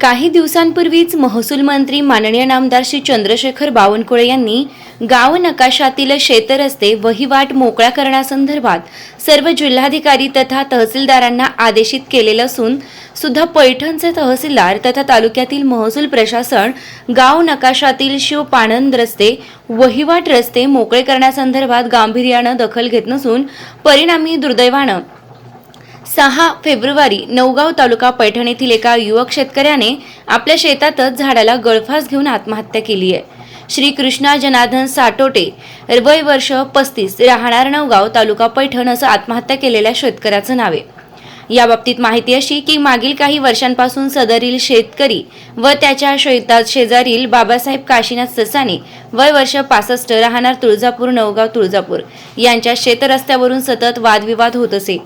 काही दिवसांपूर्वीच महसूल मंत्री माननीय नामदार श्री चंद्रशेखर बावनकुळे यांनी गाव नकाशातील शेतरस्ते वहिवाट मोकळा करण्यासंदर्भात सर्व जिल्हाधिकारी तथा तहसीलदारांना आदेशित केलेलं असून सुद्धा पैठणचे तहसीलदार तथा तालुक्यातील महसूल प्रशासन गाव नकाशातील शिव पाणंद रस्ते वहिवाट रस्ते मोकळे करण्यासंदर्भात गांभीर्यानं दखल घेत नसून परिणामी दुर्दैवानं सहा फेब्रुवारी नवगाव तालुका पैठण येथील एका युवक शेतकऱ्याने आपल्या शेतातच झाडाला गळफास घेऊन आत्महत्या केली आहे. श्री कृष्णा जनार्दन साटोटे वय वर्ष पस्तीस राहणार नवगाव तालुका पैठण असं आत्महत्या केलेल्या शेतकऱ्याचं नाव आहे. याबाबतीत माहिती अशी की मागील काही वर्षांपासून सदरील शेतकरी व त्याच्या शेतात शेजारील बाबासाहेब काशीनाथ ससाने वय वर्ष पासष्ट राहणार तुळजापूर नवगाव तुळजापूर यांच्या शेतरस्त्यावरून सतत वादविवाद होत असे.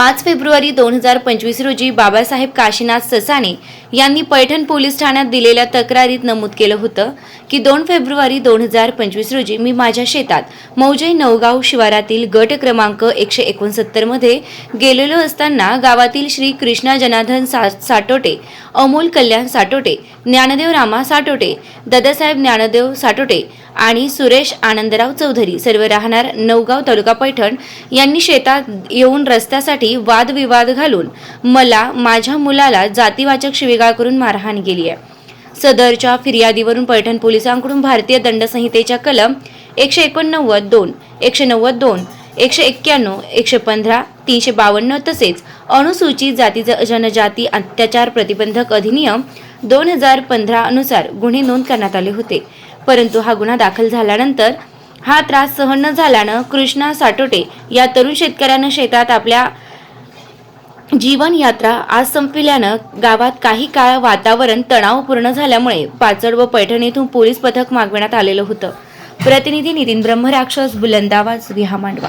पाच फेब्रुवारी दोन हजार पंचवीस रोजी बाबासाहेब काशीनाथ ससाणे यांनी पैठण पोलीस ठाण्यात दिलेल्या तक्रारीत नमूद केलं होतं की दोन फेब्रुवारी दोन हजार पंचवीस रोजी मी माझ्या शेतात मौजे नवगाव शिवारातील गट क्रमांक एकशे एकोणसत्तरमध्ये गेलेलो असताना गावातील श्री कृष्णा जनार्दन सा साटोटे अमोल कल्याण साटोटे ज्ञानदेव रामा साटोटे दादासाहेब ज्ञानदेव साटोटे आणि सुरेश आनंदराव चौधरी सर्व राहणार नवगाव तालुका पैठण यांनी शेतात येऊन रस्त्यासाठी वादविवाद घालून मला माझ्या मुलाला जातीवाचक शिवीगाळ करून मारहाण केली आहे. सदरच्या फिर्यादीवरून पैठण पोलिसांकडून भारतीय दंड संहितेच्या कलम एकशे एकोणनव्वद दोन एकशे नव्वद दोन एकशे एक्क्याण्णव एकशे पंधरा तीनशे बावन्न तसेच अनुसूचित जाती जनजाती अत्याचार प्रतिबंधक अधिनियम दोन हजार पंधरा अनुसार गुन्हे नोंद करण्यात आले होते. परंतु हा गुन्हा दाखल झाल्यानंतर हा त्रास सहन न झाल्यानं कृष्णा साटोटे या तरुण शेतकऱ्यानं शेतात आपल्या जीवनयात्रा आज संपल्यानं गावात काही काळ वातावरण तणावपूर्ण झाल्यामुळे पाचड व पैठण येथून पोलीस पथक मागविण्यात आलेलं होतं. प्रतिनिधी नितीन ब्रह्मराक्षस बुलंदावाज विहा मांडवा.